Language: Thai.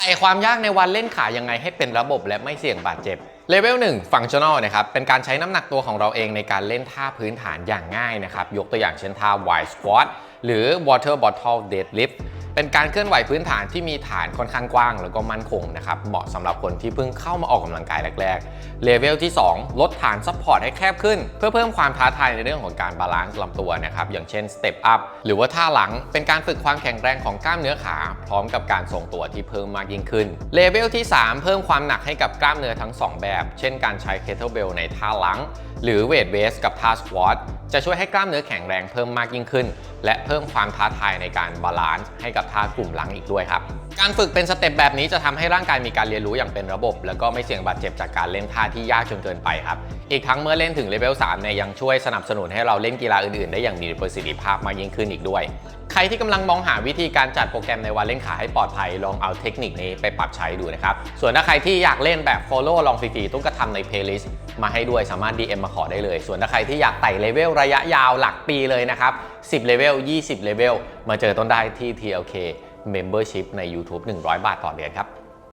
แต่ความยากในวันเล่นขายังไงให้เป็นระบบและไม่เสี่ยงบาดเจ็บเลเวล1 Functional นะครับ เป็นการใช้น้ำหนักตัวของเราเองในการเล่นท่าพื้นฐานอย่างง่ายนะครับ ยกตัวอย่างเช่นท่า wide squat หรือ water bottle deadlift เป็นการเคลื่อนไหวพื้นฐานที่มีฐานค่อนข้างกว้าง แล้วก็มั่นคงนะครับ เหมาะสำหรับคนที่เพิ่งเข้ามาออกกำลังกายแรกๆ เลเวลที่ 2 ลดฐานซัพพอร์ตให้แคบขึ้น เพื่อเพิ่มความท้าทายในเรื่องของการบาลานซ์ลำตัวนะครับ อย่างเช่น step up หรือว่าท่าหลัง เป็นการฝึกความแข็งแรงของกล้ามเนื้อขา พร้อมกับการทรงตัวที่เพิ่มมากยิ่งขึ้น เลเวลที่ 3 เพิ่มความหนักให้กับกล้ามเนื้อทั้ง 2 แบบ เช่น การใช้ kettlebell ในท่าหลัง หรือเวทเบสกับท่าสควอตจะช่วยให้กล้ามเนื้อแข็งแรงเพิ่มมากยิ่งขึ้น และเพิ่มความท้าทายในการบาลานซ์ให้กับท่ากลุ่มหลังอีกด้วยครับ การฝึกเป็นสเต็ปแบบนี้จะทำให้ร่างกายมีการเรียนรู้อย่างเป็นระบบ แล้วก็ไม่เสี่ยงบาดเจ็บจากการเล่นท่าที่ยากจนเกินไปครับ อีกทั้งเมื่อเล่นถึงเลเวล3เนี่ยยังช่วยสนับสนุนให้เราเล่นกีฬาอื่นๆ ได้อย่างมีประสิทธิภาพมากยิ่งขึ้นอีกด้วย ใครที่กำลังมองหาวิธีการจัดโปรแกรมในวันเล่นขาให้ปลอดภัยลองเอาเทคนิคนี้ไปปรับใช้ดูนะครับส่วนถ้าใครที่อยากเล่นแบบ follow ลองฟรีๆตุ๊กก็ทำใน playlist มาให้ด้วยสามารถ DM มาขอได้เลย ส่วนถ้าใครที่อยากไต่เลเวลระยะยาวหลักปีเลยนะครับ 10เลเวล20เลเวลมาเจอต้นได้ที่ TLK Membership ใน YouTube 100 บาทต่อเดือนครับ